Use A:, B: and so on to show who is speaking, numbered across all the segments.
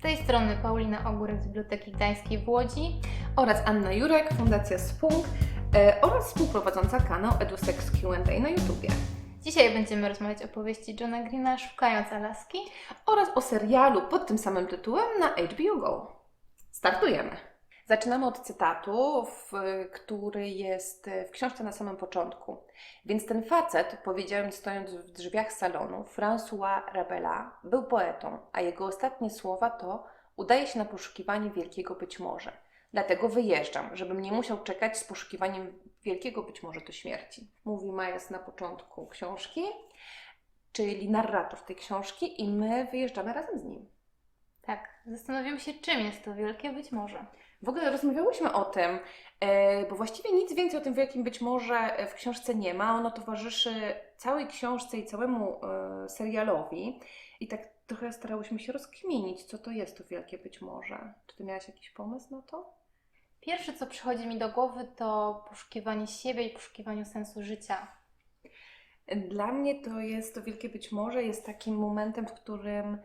A: Z tej strony Paulina Ogórek z Biblioteki Gdańskiej w Łodzi.
B: oraz Anna Jurek, Fundacja Spunk e, oraz współprowadząca kanał EduSex Q&A na YouTubie
A: Dzisiaj będziemy rozmawiać o powieści Johna Greena Szukając Alaski.
B: oraz o serialu pod tym samym tytułem na HBO Go. Startujemy! Zaczynamy od cytatu, w, który jest w książce na samym początku. Więc ten facet, powiedziałem stojąc w drzwiach salonu, François Rabela, był poetą, a jego ostatnie słowa to udaje się na poszukiwanie wielkiego być może. Dlatego wyjeżdżam, żebym nie musiał czekać z poszukiwaniem wielkiego być może do śmierci. Mówi Majas na początku książki, czyli narrator tej książki i my wyjeżdżamy razem z nim.
A: Zastanowimy się, czym jest to wielkie być może.
B: W ogóle rozmawiałyśmy o tym, e, bo właściwie nic więcej o tym wielkim być może w książce nie ma. Ono towarzyszy całej książce i całemu e, serialowi. I tak trochę starałyśmy się rozkminić, co to jest to wielkie być może. Czy ty miałaś jakiś pomysł na to?
A: Pierwsze, co przychodzi mi do głowy, to poszukiwanie siebie i poszukiwanie sensu życia.
B: Dla mnie to jest to wielkie być może jest takim momentem, w którym e,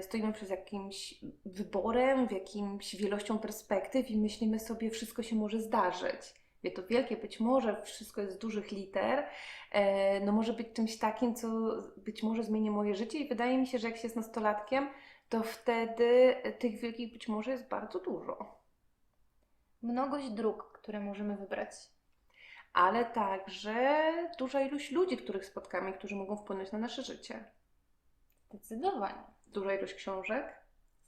B: stoimy przed jakimś wyborem, w jakimś wielością perspektyw i myślimy sobie, wszystko się może zdarzyć. Wie to wielkie być może, wszystko jest z dużych liter, e, no może być czymś takim, co być może zmieni moje życie i wydaje mi się, że jak się jest nastolatkiem, to wtedy tych wielkich być może jest bardzo dużo.
A: Mnogość dróg, które możemy wybrać.
B: Ale także duża ilość ludzi, których spotkamy, którzy mogą wpłynąć na nasze życie.
A: Zdecydowanie.
B: Duża ilość książek,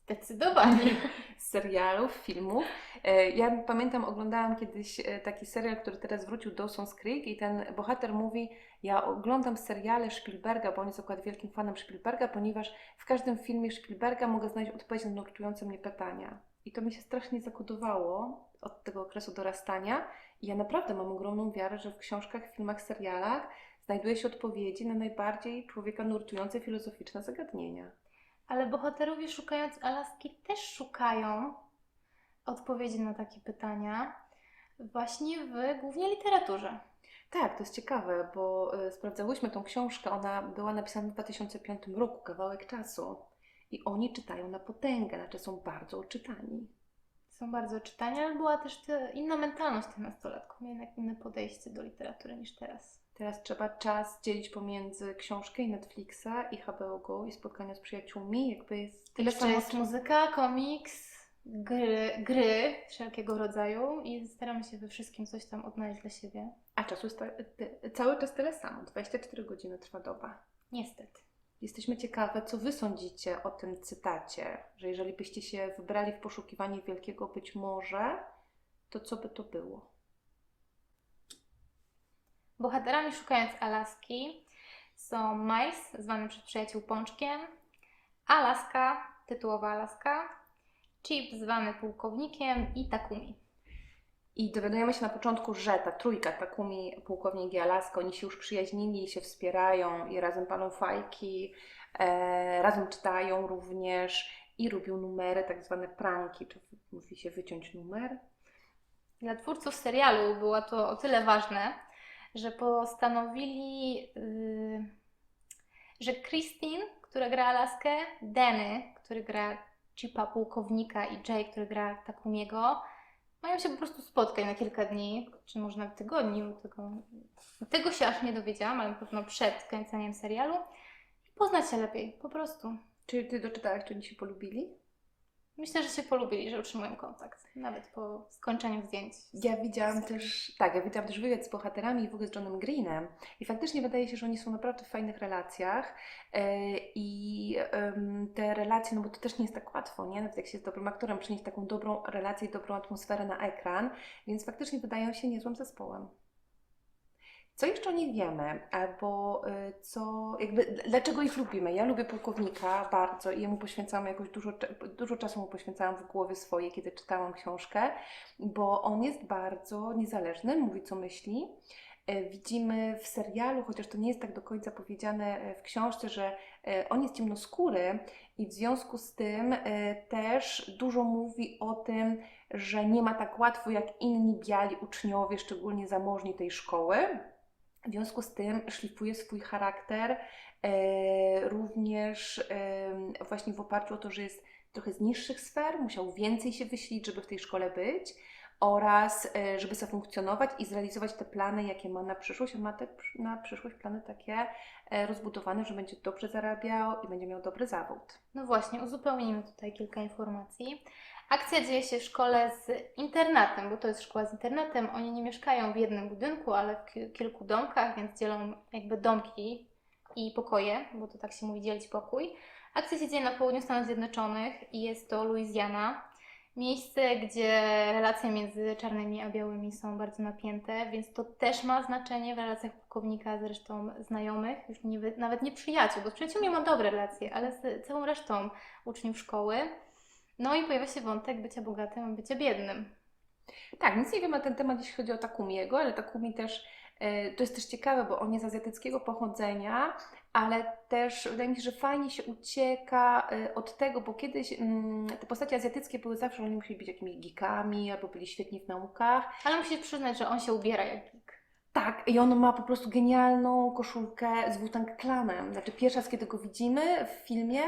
A: Zdecydowanie.
B: serialów, filmów. E, Ja pamiętam, oglądałam kiedyś e, taki serial, który teraz wrócił, Dawson's Creek i ten bohater mówi, ja oglądam seriale Spielberga, bo on jest akurat wielkim fanem Spielberga, ponieważ w każdym filmie Spielberga mogę znaleźć odpowiedź na nurtujące mnie pytania. I to mi się strasznie zakodowało od tego okresu dorastania i ja naprawdę mam ogromną wiarę, że w książkach, filmach, serialach znajduje się odpowiedzi na najbardziej człowieka nurtujące filozoficzne zagadnienia.
A: Ale bohaterowie szukając Alaski też szukają odpowiedzi na takie pytania właśnie w głównie literaturze.
B: Tak, to jest ciekawe, bo y, sprawdzałyśmy tą książkę. Ona była napisana w 2005 roku, kawałek czasu. I oni czytają na potęgę, znaczy są bardzo oczytani.
A: Są bardzo czytania, ale była też te, inna mentalność tych nastolatków, mieli jednak inne podejście do literatury niż teraz.
B: Teraz trzeba czas dzielić pomiędzy książkę i Netflixa i HBO Go i spotkania z przyjaciółmi. Jakby jest tyle
A: Jeszcze jest muzyka, komiks, gry, gry wszelkiego rodzaju i staramy się we wszystkim coś tam odnaleźć dla siebie.
B: A czasu jest cały czas tyle samo. 24 godziny trwa doba.
A: Niestety.
B: Jesteśmy ciekawe, co Wy sądzicie o tym cytacie, że jeżeli byście się wybrali w poszukiwanie wielkiego być może, to co by to było?
A: Bohaterami szukając Alaski są Miles, zwany przez przyjaciół Pączkiem, Alaska, tytułowa Alaska, Chip, zwany pułkownikiem i Takumi.
B: I dowiadujemy się na początku, że ta trójka, Takumi, pułkownik i Alaska, oni się już przyjaźnili i się wspierają i razem palą fajki, e, razem czytają również i robią numery, tak zwane pranki, czy mówi się wyciąć numer.
A: Dla twórców serialu było to o tyle ważne, że postanowili, yy, że Christine, która gra Alaskę, Danny, który gra Chipa pułkownika i Jay, który gra Takumiego, mają się po prostu spotkać na kilka dni, czy może nawet tygodni, bo tego, tego się aż nie dowiedziałam, ale na pewno przed kręceniem serialu poznać się lepiej, po prostu.
B: Czy Ty doczytałaś, czy oni się polubili?
A: Myślę, że się polubili, że utrzymują kontakt, nawet po skończeniu zdjęć.
B: Ja widziałam też, tak, ja widziałam też wywiad z bohaterami i w ogóle z Johnem Greenem i faktycznie wydaje się, że oni są naprawdę w fajnych relacjach e, i te relacje, no bo to też nie jest tak łatwo, nie? Nawet jak się jest dobrym aktorem, przynieść taką dobrą relację i dobrą atmosferę na ekran, więc faktycznie wydają się niezłym zespołem. Co jeszcze nich wiemy? Albo y, co, jakby, dlaczego ich lubimy? Ja lubię pułkownika bardzo i jemu poświęcałam jakoś dużo, dużo czasu mu poświęcałam w głowie swojej, kiedy czytałam książkę, bo on jest bardzo niezależny, mówi co myśli. E, Widzimy w serialu, chociaż to nie jest tak do końca powiedziane e, w książce, że e, on jest ciemnoskóry i w związku z tym też dużo mówi o tym, że nie ma tak łatwo jak inni biali uczniowie, szczególnie zamożni tej szkoły. W związku z tym szlifuje swój charakter e, również e, właśnie w oparciu o to, że jest trochę z niższych sfer, musiał więcej się wysilić, żeby w tej szkole być oraz e, żeby zafunkcjonować i zrealizować te plany, jakie ma na przyszłość. On ma te na przyszłość plany takie rozbudowane, że będzie dobrze zarabiał i będzie miał dobry zawód.
A: No właśnie, uzupełnijmy tutaj kilka informacji. Akcja dzieje się w szkole z internatem, bo to jest szkoła z internatem. Oni nie mieszkają w jednym budynku, ale w ki- kilku domkach, więc dzielą jakby domki i pokoje, bo to tak się mówi dzielić pokój. Akcja się dzieje na południu Stanów Zjednoczonych i jest to Louisiana. Miejsce, gdzie relacje między czarnymi a białymi są bardzo napięte, więc to też ma znaczenie w relacjach pułkownika z resztą znajomych, już nie, nawet nie przyjaciół, bo z przyjaciółmi ma dobre relacje, ale z całą resztą uczniów szkoły. No i pojawia się wątek bycia bogatym a bycia biednym.
B: Tak, nic nie wiem na ten temat, jeśli chodzi o Takumiego, ale Takumi też, e, to jest też ciekawe, bo on jest azjatyckiego pochodzenia, ale też wydaje mi się, że fajnie się ucieka e, od tego, bo kiedyś mm, te postacie azjatyckie były zawsze, że oni musieli być jakimiś geekami albo byli świetni w naukach.
A: Ale musisz przyznać, że on się ubiera jak geek.
B: Tak, i on ma po prostu genialną koszulkę z Wu-Tang Clanem. Znaczy pierwszy raz, kiedy go widzimy w filmie,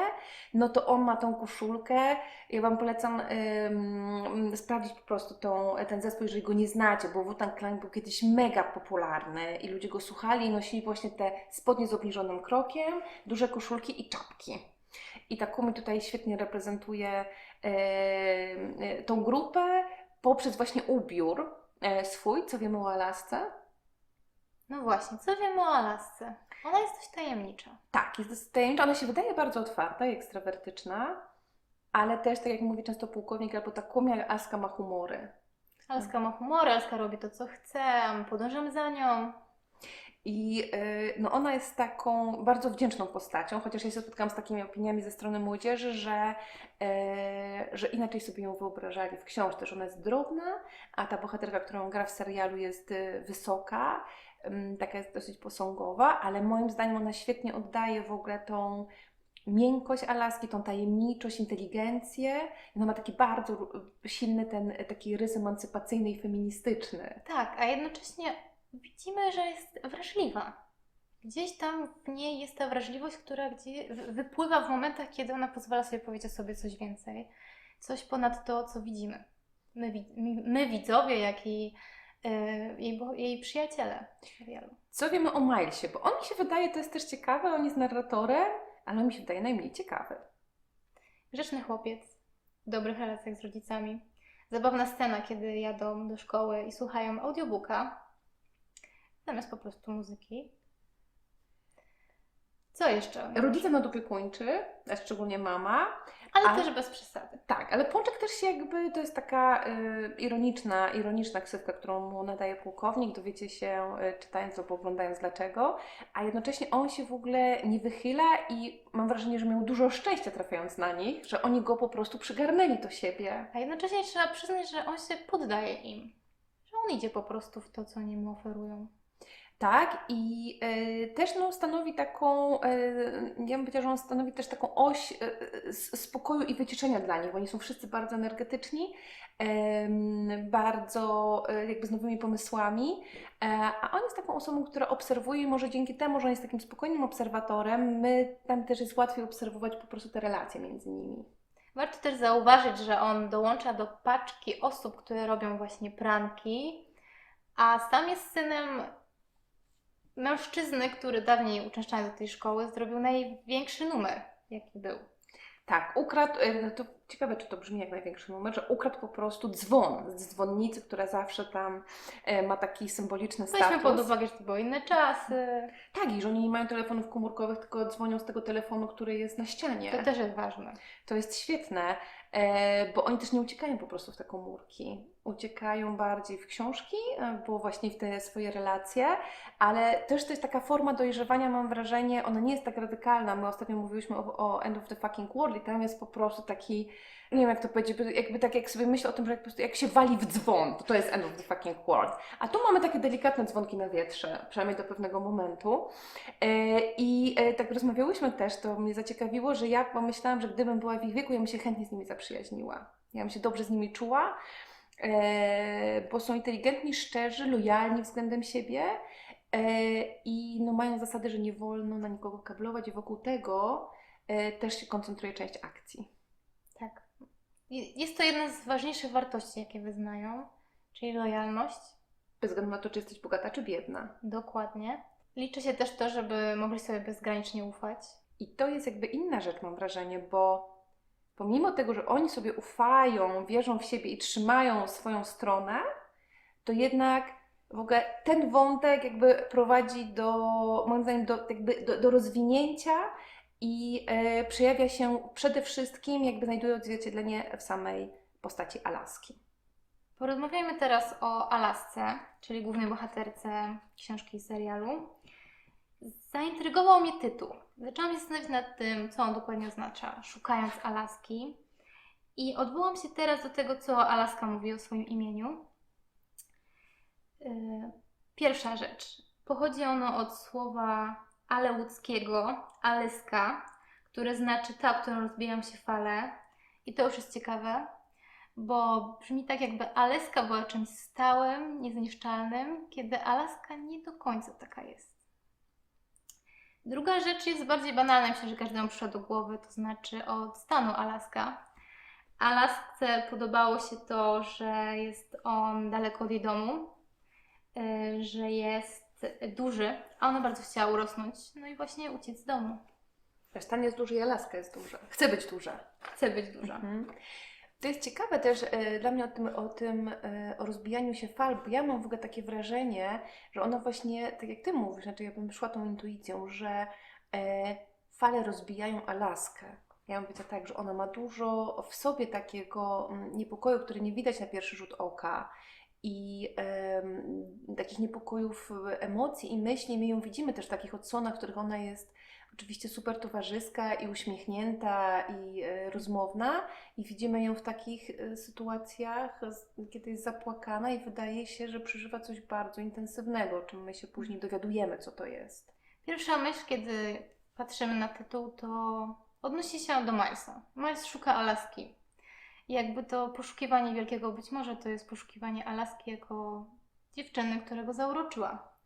B: no to on ma tą koszulkę. Ja Wam polecam ym, sprawdzić po prostu tą, ten zespół, jeżeli go nie znacie, bo Wu-Tang Clan był kiedyś mega popularny i ludzie go słuchali i nosili właśnie te spodnie z obniżonym krokiem, duże koszulki i czapki. I Takumi tutaj świetnie reprezentuje e, tą grupę poprzez właśnie ubiór e, swój, co wiemy o Alasce.
A: No właśnie, co wiemy o Alasce? Ona jest dość tajemnicza.
B: Tak, jest dosyć tajemnicza. Ona się wydaje bardzo otwarta i ekstrawertyczna, ale też, tak jak mówi często pułkownik albo Takumi, Aska ma humory.
A: Alaska ma humory, Alaska robi to, co chce, a my podążamy za nią.
B: I yy, no ona jest taką bardzo wdzięczną postacią, chociaż ja się spotkałam z takimi opiniami ze strony młodzieży, że, yy, że inaczej sobie ją wyobrażali w książce, że ona jest drobna, a ta bohaterka, którą gra w serialu jest yy, wysoka, taka jest dosyć posągowa, ale moim zdaniem ona świetnie oddaje w ogóle tą miękkość Alaski, tą tajemniczość, inteligencję. Ona ma taki bardzo silny ten taki rys emancypacyjny i feministyczny.
A: Tak, a jednocześnie widzimy, że jest wrażliwa. Gdzieś tam w niej jest ta wrażliwość, która gdzie wy- wypływa w momentach, kiedy ona pozwala sobie powiedzieć o sobie coś więcej. Coś ponad to, co widzimy. My, my, widzowie, jak i jej, bo- jej przyjaciele serialu.
B: Co wiemy o Milesie? Bo on mi się wydaje, to jest też ciekawe, on jest narratorem, ale on mi się wydaje najmniej ciekawy.
A: Grzeczny chłopiec, w dobrych relacjach z rodzicami. Zabawna scena, kiedy jadą do szkoły i słuchają audiobooka, zamiast po prostu muzyki. Co jeszcze?
B: Rodzice nadopiekuńczy, a szczególnie mama.
A: Ale też bez przesady.
B: Tak, ale Pączek też się jakby, to jest taka y, ironiczna, ironiczna ksywka, którą mu nadaje pułkownik, dowiecie się y, czytając albo oglądając dlaczego, a jednocześnie on się w ogóle nie wychyla i mam wrażenie, że miał dużo szczęścia trafiając na nich, że oni go po prostu przygarnęli do siebie.
A: A jednocześnie trzeba przyznać, że on się poddaje im. Że on idzie po prostu w to, co oni mu oferują.
B: Tak, i y, też no, stanowi taką, y, ja bym powiedziała, że on stanowi też taką oś y, y, spokoju i wyciszenia dla nich, bo oni są wszyscy bardzo energetyczni, em, bardzo y, jakby z nowymi pomysłami, e, a on jest taką osobą, która obserwuje i może dzięki temu, że on jest takim spokojnym obserwatorem, my tam też jest łatwiej obserwować po prostu te relacje między nimi.
A: Warto też zauważyć, że on dołącza do paczki osób, które robią właśnie pranki, a sam jest synem mężczyzny, który dawniej uczęszczając do tej szkoły zrobił największy numer, jaki był.
B: Tak, ukradł, y, no to ciekawe, czy to brzmi jak największy numer, że ukradł po prostu dzwon z dzwonnicy, która zawsze tam e, ma taki symboliczny status.
A: Weźmy pod uwagę, że to były inne czasy.
B: Tak, i że oni nie mają telefonów komórkowych, tylko dzwonią z tego telefonu, który jest na ścianie.
A: To też jest ważne.
B: To jest świetne, e, bo oni też nie uciekają po prostu w te komórki. Uciekają bardziej w książki, e, bo właśnie w te swoje relacje, ale też to jest taka forma dojrzewania, mam wrażenie, ona nie jest tak radykalna. My ostatnio mówiliśmy o, o End of the Fucking World i tam jest po prostu taki, nie wiem jak to powiedzieć, jakby tak jak sobie myślę o tym, że jak, po prostu jak się wali w dzwon, to to jest End of the Fucking World. A tu mamy takie delikatne dzwonki na wietrze, przynajmniej do pewnego momentu. E, I e, tak rozmawiałyśmy też, to mnie zaciekawiło, że ja pomyślałam, że gdybym była w ich wieku, ja bym się chętnie z nimi zaprzyjaźniła. Ja bym się dobrze z nimi czuła, bo są inteligentni, szczerzy, lojalni względem siebie e, i no, mają zasady, że nie wolno na nikogo kablować i wokół tego e, też się koncentruje część akcji.
A: Tak. Je- Jest to jedna z ważniejszych wartości, jakie wyznają, czyli lojalność.
B: Bez względu na to, czy jesteś bogata, czy biedna.
A: Dokładnie. Liczy się też to, żeby mogli sobie bezgranicznie ufać.
B: I to jest jakby inna rzecz, mam wrażenie, bo pomimo tego, że oni sobie ufają, wierzą w siebie i trzymają swoją stronę, to jednak w ogóle ten wątek jakby prowadzi do, moim zdaniem, do, jakby do, do rozwinięcia i e, przejawia się przede wszystkim, jakby znajduje odzwierciedlenie w samej postaci Alaski.
A: Porozmawiajmy teraz o Alasce, czyli głównej bohaterce książki i serialu. Zaintrygował mnie tytuł. Zaczęłam się zastanawiać nad tym, co on dokładnie oznacza, szukając Alaski. I odwołam się teraz do tego, co Alaska mówi o swoim imieniu. Yy, Pierwsza rzecz. Pochodzi ono od słowa aleuckiego, aleska, które znaczy ta, którą rozbijają się fale. I to już jest ciekawe, bo brzmi tak, jakby Aleska była czymś stałym, niezniszczalnym, kiedy Alaska nie do końca taka jest. Druga rzecz jest bardziej banalna, myślę, że każdemu przyszła do głowy, to znaczy od stanu Alaska. Alasce podobało się to, że jest on daleko od jej domu, y, że jest duży, a ona bardzo chciała urosnąć, no i właśnie uciec z domu.
B: Stan jest duży i Alaska jest duża. Chce być duża.
A: Chce być duża.
B: Mhm. To jest ciekawe też e, dla mnie o tym, o tym e, o rozbijaniu się fal, bo ja mam w ogóle takie wrażenie, że ona właśnie, tak jak Ty mówisz, znaczy ja bym szła tą intuicją, że e, fale rozbijają Alaskę. Ja mówię to tak, że ona ma dużo w sobie takiego mm, niepokoju, który nie widać na pierwszy rzut oka i em, takich niepokojów, emocji i myśli. My ją widzimy też w takich odsłonach, w których ona jest oczywiście super towarzyska i uśmiechnięta i e, rozmowna i widzimy ją w takich e, sytuacjach, kiedy jest zapłakana i wydaje się, że przeżywa coś bardzo intensywnego, o czym my się później dowiadujemy, co to jest.
A: Pierwsza myśl, kiedy patrzymy na tytuł, to odnosi się do Milesa. Miles szuka Alaski. Jakby to poszukiwanie wielkiego, być może to jest poszukiwanie Alaski jako dziewczyny, która go zauroczyła.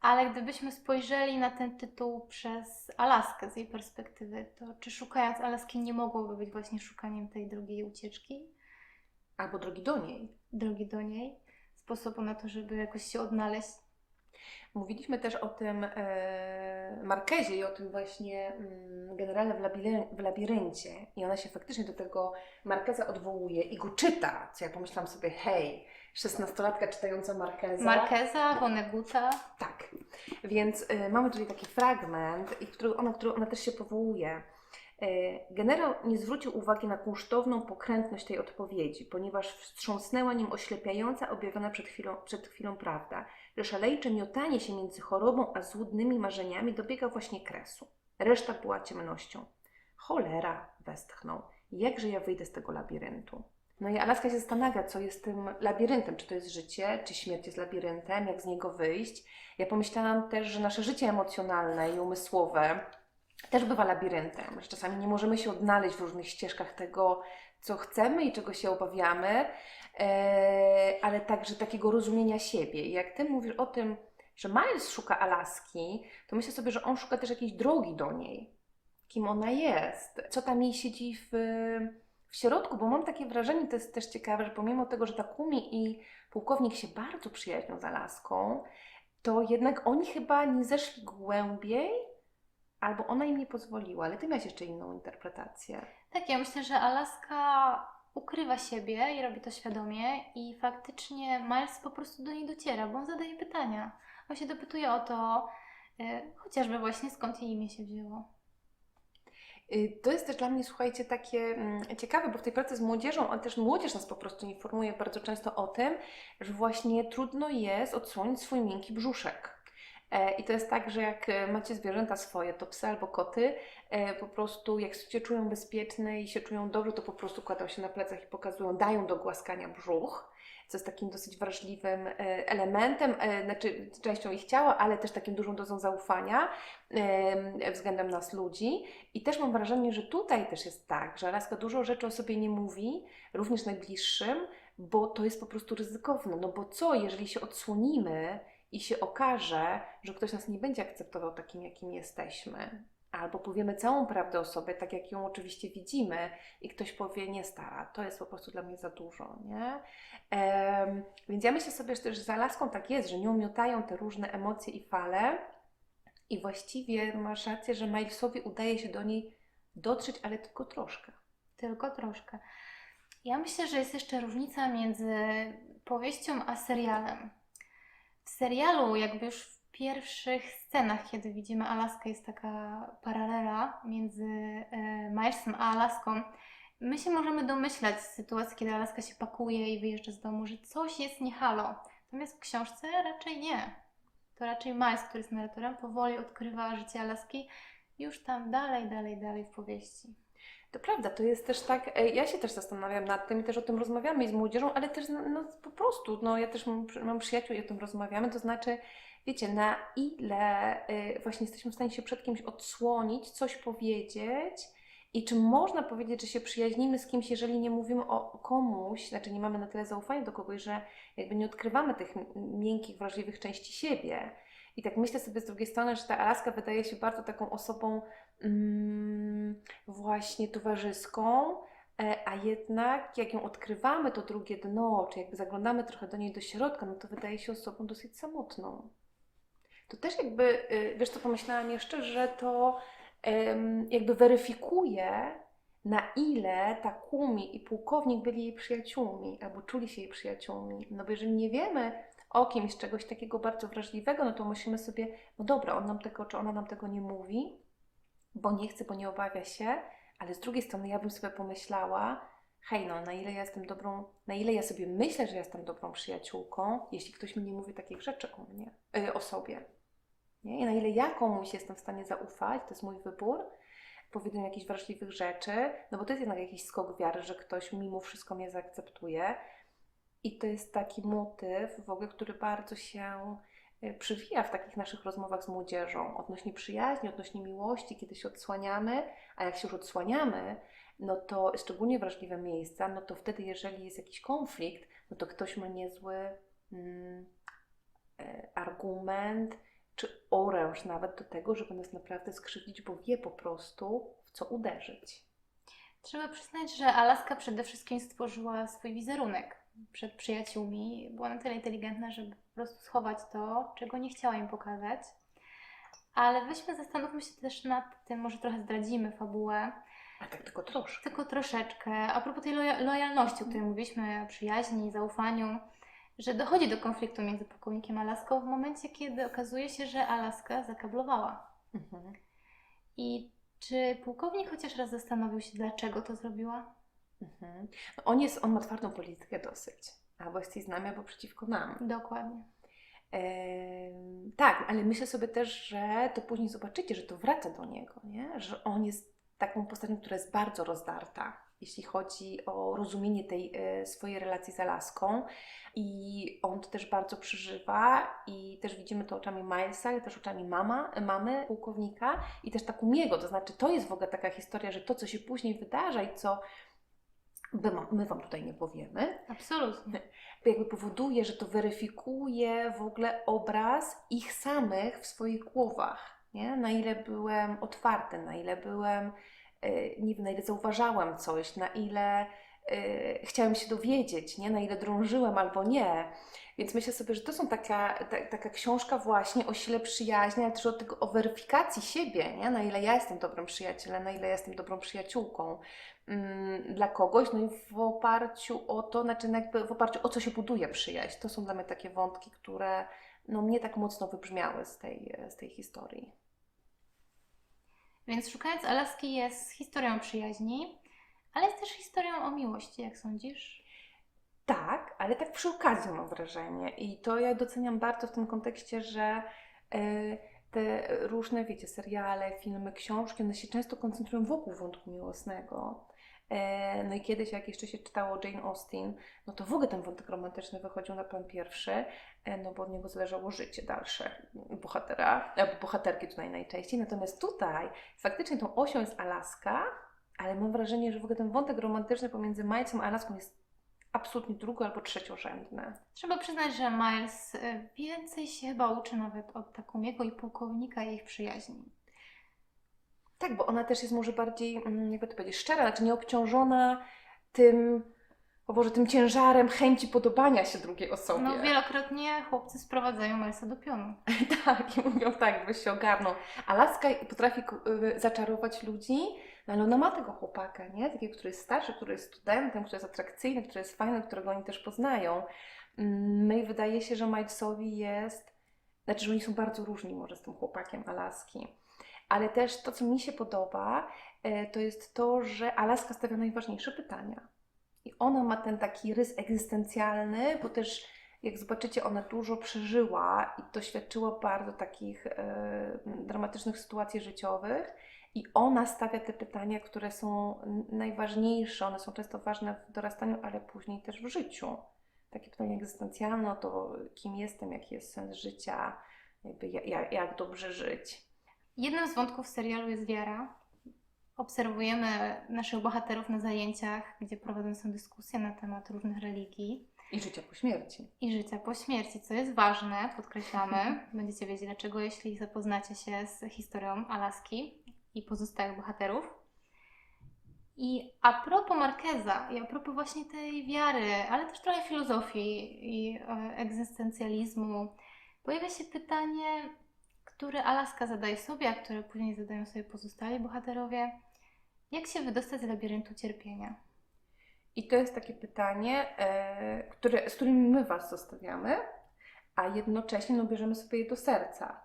A: Ale gdybyśmy spojrzeli na ten tytuł przez Alaskę z jej perspektywy, to czy szukając Alaski nie mogłoby być właśnie szukaniem tej drugiej ucieczki,
B: Albo drogi do niej.
A: drogi do niej, sposobu na to, żeby jakoś się odnaleźć?
B: Mówiliśmy też o tym e, Markezie i o tym właśnie mm, generale w, labiry, w labiryncie. I ona się faktycznie do tego Markeza odwołuje i go czyta. Co ja pomyślałam sobie, hej, szesnastolatka czytająca Markeza.
A: Markeza, Vonneguta.
B: Tak. Więc y, mamy tutaj taki fragment, i który, ona, który ona też się powołuje. Y, generał nie zwrócił uwagi na kunsztowną pokrętność tej odpowiedzi, ponieważ wstrząsnęła nim oślepiająca, objawiona przed chwilą, przed chwilą prawda, że szalejcze miotanie się między chorobą a złudnymi marzeniami dobiega właśnie kresu. Reszta była ciemnością. Cholera, westchnął. Jakże ja wyjdę z tego labiryntu? No i Alaska się zastanawia, co jest tym labiryntem. Czy to jest życie, czy śmierć jest labiryntem, jak z niego wyjść. Ja pomyślałam też, że nasze życie emocjonalne i umysłowe też bywa labiryntem, czasami nie możemy się odnaleźć w różnych ścieżkach tego, co chcemy i czego się obawiamy, e, ale także takiego rozumienia siebie. Jak Ty mówisz o tym, że Miles szuka Alaski, to myślę sobie, że on szuka też jakiejś drogi do niej. Kim ona jest, co tam jej siedzi w, w środku, bo mam takie wrażenie, to jest też ciekawe, że pomimo tego, że Takumi i pułkownik się bardzo przyjaźnią z Alaską, to jednak oni chyba nie zeszli głębiej, albo ona im nie pozwoliła, ale ty miałaś jeszcze inną interpretację.
A: Tak, ja myślę, że Alaska ukrywa siebie i robi to świadomie i faktycznie Miles po prostu do niej dociera, bo on zadaje pytania. On się dopytuje o to, y, chociażby właśnie skąd jej imię się wzięło.
B: Y, To jest też dla mnie, słuchajcie, takie mm, ciekawe, bo w tej pracy z młodzieżą, ale też młodzież nas po prostu informuje bardzo często o tym, że właśnie trudno jest odsłonić swój miękki brzuszek. E, I to jest tak, że jak e, macie zwierzęta swoje, to psy albo koty, e, po prostu jak się czują bezpieczne i się czują dobrze, to po prostu kładą się na plecach i pokazują, dają do głaskania brzuch, co jest takim dosyć wrażliwym elementem, znaczy częścią ich ciała, ale też takim dużą dozą zaufania względem nas ludzi. I też mam wrażenie, że tutaj też jest tak, że Alaska dużo rzeczy o sobie nie mówi, również najbliższym, bo to jest po prostu ryzykowne. No bo co, jeżeli się odsłonimy i się okaże, że ktoś nas nie będzie akceptował takim, jakim jesteśmy? albo powiemy całą prawdę o sobie, tak jak ją oczywiście widzimy, i ktoś powie, nie stara, to jest po prostu dla mnie za dużo, nie? Więc ja myślę sobie, że też z Alaską tak jest, że nią miotają te różne emocje i fale, i właściwie masz rację, że Milesowi udaje się do niej dotrzeć, ale tylko troszkę.
A: Tylko troszkę. Ja myślę, że jest jeszcze różnica między powieścią a serialem. W serialu, jakby już w pierwszych scenach, kiedy widzimy Alaskę, jest taka paralela między e, Milesem a Alaską. My się możemy domyślać z sytuacji, kiedy Alaska się pakuje i wyjeżdża z domu, że coś jest nie halo. Natomiast w książce raczej nie. To raczej Miles, który jest narratorem, powoli odkrywa życie Alaski już tam dalej, dalej, dalej w powieści.
B: To prawda, to jest też tak, e, ja się też zastanawiam nad tym i też o tym rozmawiamy z młodzieżą, ale też no, no, po prostu, no ja też mam, przyjaciół i o tym rozmawiamy, to znaczy, wiecie, na ile y, właśnie jesteśmy w stanie się przed kimś odsłonić, coś powiedzieć i czy można powiedzieć, że się przyjaźnimy z kimś, jeżeli nie mówimy o komuś, znaczy nie mamy na tyle zaufania do kogoś, że jakby nie odkrywamy tych miękkich, wrażliwych części siebie. I tak myślę sobie z drugiej strony, że ta Alaska wydaje się bardzo taką osobą mm, właśnie towarzyską, e, a jednak jak ją odkrywamy, to drugie dno, czy jakby zaglądamy trochę do niej do środka, no to wydaje się osobą dosyć samotną. To też jakby, y, wiesz co pomyślałam jeszcze, że to jakby weryfikuje, na ile ta Kumi i pułkownik byli jej przyjaciółmi, albo czuli się jej przyjaciółmi. No bo jeżeli nie wiemy o kimś czegoś takiego bardzo wrażliwego, no to myślimy sobie, no dobra, on nam tego, czy ona nam tego nie mówi, bo nie chce, bo nie obawia się, ale z drugiej strony ja bym sobie pomyślała, hej no, na ile ja jestem dobrą, na ile ja sobie myślę, że jestem dobrą przyjaciółką, jeśli ktoś mi nie mówi takich rzeczy o mnie, y, o sobie. Nie? I na ile ja komuś jestem w stanie zaufać, to jest mój wybór, powiedzeniu jakichś wrażliwych rzeczy, no bo to jest jednak jakiś skok wiary, że ktoś mimo wszystko mnie zaakceptuje. I to jest taki motyw w ogóle, który bardzo się przywija w takich naszych rozmowach z młodzieżą odnośnie przyjaźni, odnośnie miłości, kiedy się odsłaniamy, a jak się już odsłaniamy, no to szczególnie wrażliwe miejsca, no to wtedy, jeżeli jest jakiś konflikt, no to ktoś ma niezły mm, e, argument, czy oręż nawet do tego, żeby nas naprawdę skrzywdzić, bo wie po prostu, w co uderzyć.
A: Trzeba przyznać, że Alaska przede wszystkim stworzyła swój wizerunek przed przyjaciółmi. Była na tyle inteligentna, żeby po prostu schować to, czego nie chciała im pokazać. Ale weźmy, zastanówmy się też nad tym, może trochę zdradzimy fabułę,
B: A tak tylko troszkę.
A: tylko troszeczkę. A propos tej loja- lojalności, o której mówiliśmy, przyjaźni, zaufaniu, że dochodzi do konfliktu między pułkownikiem a Alaską w momencie, kiedy okazuje się, że Alaska zakablowała.
B: Mhm.
A: I czy pułkownik chociaż raz zastanowił się, dlaczego to zrobiła?
B: Mhm. On, jest, on ma twardą politykę dosyć. Albo jesteś z nami, albo przeciwko nam.
A: Dokładnie.
B: Tak, ale myślę sobie też, że to później zobaczycie, że to wraca do niego, nie? że on jest taką postacią, która jest bardzo rozdarta, jeśli chodzi o rozumienie tej e, swojej relacji z Alaską. I on to też bardzo przeżywa i też widzimy to oczami Milesa, ale też oczami mama, mamy pułkownika i też tak Kumiego. To znaczy, to jest w ogóle taka historia, że to, co się później wydarza i co my, my Wam tutaj nie powiemy,
A: Absolutnie.
B: jakby powoduje, że to weryfikuje w ogóle obraz ich samych w swoich głowach. Nie? Na ile byłem otwarty, na ile byłem, e, nie wiem, na ile zauważałem coś, na ile chciałem się dowiedzieć, nie? na ile drążyłem albo nie. Więc myślę sobie, że to są taka, ta, taka książka właśnie o sile przyjaźni, ale też o, tego, o weryfikacji siebie, nie? na ile ja jestem dobrym przyjacielem, na ile ja jestem dobrą przyjaciółką mm, dla kogoś, no i w oparciu o to, znaczy no jakby w oparciu o co się buduje przyjaźń. To są dla mnie takie wątki, które no, mnie tak mocno wybrzmiały z tej, z tej historii.
A: Więc szukając Alaski jest historią przyjaźni, ale jest też historią o miłości, jak sądzisz?
B: Tak, ale tak przy okazji mam wrażenie. I to ja doceniam bardzo w tym kontekście, że e, te różne, wiecie, seriale, filmy, książki, one się często koncentrują wokół wątku miłosnego. E, No i kiedyś, jak jeszcze się czytało Jane Austen, no to w ogóle ten wątek romantyczny wychodził na plan pierwszy, e, no bo od niego zależało życie dalsze bohatera, albo bohaterki tutaj najczęściej. Natomiast tutaj faktycznie tą osią jest Alaska, ale mam wrażenie, że w ogóle ten wątek romantyczny pomiędzy Milesem a Alaską jest absolutnie drugo- albo trzeciorzędny.
A: Trzeba przyznać, że Miles y, więcej się chyba uczy nawet od Takumiego i pułkownika i ich przyjaźni.
B: Tak, bo ona też jest może bardziej, mm, jakby to powiedzieć, szczera, znaczy nieobciążona tym, o Boże, tym ciężarem chęci podobania się drugiej osobie.
A: No wielokrotnie chłopcy sprowadzają Milesa do pionu.
B: Tak, i mówią tak, weź się ogarną. Alaska potrafi y, zaczarować ludzi, ale ona ma tego chłopaka, nie? Takiego, który jest starszy, który jest studentem, który jest atrakcyjny, który jest fajny, którego oni też poznają. Mm, No i wydaje się, że Milesowi jest, znaczy, że oni są bardzo różni może z tym chłopakiem Alaski. Ale też to, co mi się podoba, e, to jest to, że Alaska stawia najważniejsze pytania. I ona ma ten taki rys egzystencjalny, bo też jak zobaczycie, ona dużo przeżyła i doświadczyła bardzo takich e, dramatycznych sytuacji życiowych. I ona stawia te pytania, które są najważniejsze. One są często ważne w dorastaniu, ale później też w życiu. Takie pytania egzystencjalne to, kim jestem, jaki jest sens życia, jak, jak dobrze żyć.
A: Jednym z wątków serialu jest wiara. Obserwujemy naszych bohaterów na zajęciach, gdzie prowadzone są dyskusje na temat różnych religii
B: I życia po śmierci.
A: i życia po śmierci, co jest ważne, podkreślamy. Będziecie wiedzieć dlaczego, jeśli zapoznacie się z historią Alaski i pozostałych bohaterów. I a propos Marqueza i a propos właśnie tej wiary, ale też trochę filozofii i e, egzystencjalizmu, pojawia się pytanie, które Alaska zadaje sobie, a które później zadają sobie pozostali bohaterowie. Jak się wydostać z labiryntu cierpienia?
B: I to jest takie pytanie, e, które, z którym my Was zostawiamy, a jednocześnie no, bierzemy sobie je do serca.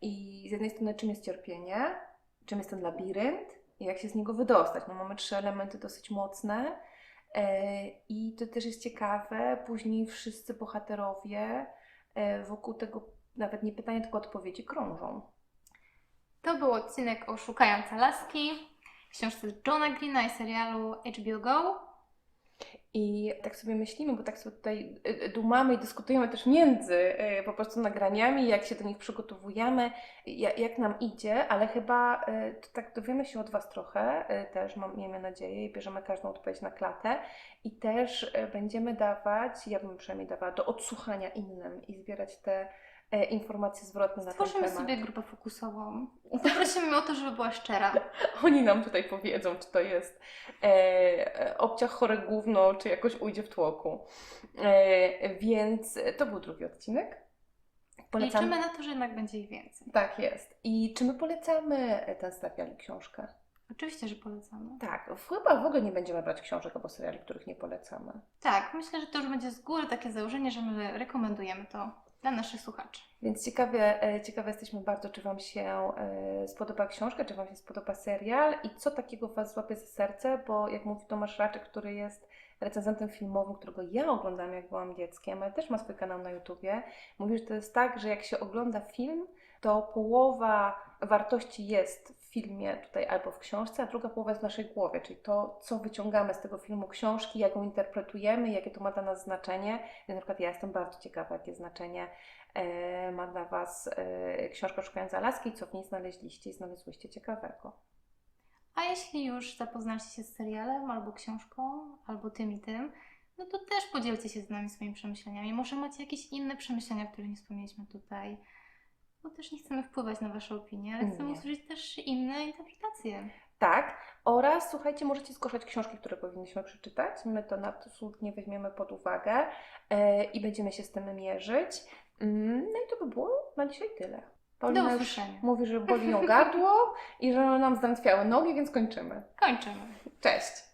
B: I z jednej strony, czym jest cierpienie, czym jest ten labirynt i jak się z niego wydostać. No, mamy trzy elementy dosyć mocne. E, I to też jest ciekawe, później wszyscy bohaterowie e, wokół tego nawet nie pytania, tylko odpowiedzi krążą.
A: To był odcinek o Szukając Alaski, książce Johna Greena i serialu HBO Go.
B: I tak sobie myślimy, bo tak sobie tutaj y, y, dumamy i dyskutujemy też między y, po prostu nagraniami, jak się do nich przygotowujemy, ja- jak nam idzie, ale chyba to tak dowiemy się od Was trochę, też mam, miejmy nadzieję i bierzemy każdą odpowiedź na klatę. I też będziemy dawać, ja bym przynajmniej dawała, do odsłuchania innym i zbierać te informacje zwrotne na ten
A: Stworzymy
B: temat.
A: sobie grupę fokusową. Poprosimy o to, żeby była szczera.
B: Oni nam tutaj powiedzą, czy to jest e, e, obciach chore gówno, czy jakoś ujdzie w tłoku. E, więc to był drugi odcinek.
A: Liczymy na to, że jednak będzie ich więcej.
B: Tak jest. I czy my polecamy ten serial i książkę?
A: Oczywiście, że polecamy.
B: Tak, chyba w ogóle nie będziemy brać książek albo seriali, których nie polecamy.
A: Tak, myślę, że to już będzie z góry takie założenie, że my rekomendujemy to dla naszych słuchaczy.
B: Więc ciekawe, e, ciekawe jesteśmy bardzo, czy Wam się e, spodoba książka, czy Wam się spodoba serial i co takiego Was złapie za serce, bo jak mówi Tomasz Raczek, który jest recenzentem filmowym, którego ja oglądam jak byłam dzieckiem, ale też ma swój kanał na YouTubie, mówi, że to jest tak, że jak się ogląda film, to połowa wartości jest filmie tutaj albo w książce, a druga połowa jest w naszej głowie, czyli to, co wyciągamy z tego filmu, książki, jak ją interpretujemy, jakie to ma dla nas znaczenie. I na przykład ja jestem bardzo ciekawa, jakie znaczenie e, ma dla Was e, książka Szukając Alaski, co w niej znaleźliście i znalazłyście ciekawego.
A: A jeśli już zapoznaliście się z serialem, albo książką, albo tym i tym, no to też podzielcie się z nami swoimi przemyśleniami. Może macie jakieś inne przemyślenia, które nie wspomnieliśmy tutaj. Bo też nie chcemy wpływać na Wasze opinie, ale chcemy
B: Nie.
A: usłyszeć też inne interpretacje.
B: Tak, oraz słuchajcie, możecie zgłaszać książki, które powinniśmy przeczytać. My to absolutnie weźmiemy pod uwagę e, i będziemy się z tym mierzyć. Mm, No i to by było na dzisiaj tyle. Paulina
A: Do
B: mówi, że boli ją gardło i że nam zdrętwiały nogi, więc kończymy.
A: Kończymy.
B: Cześć!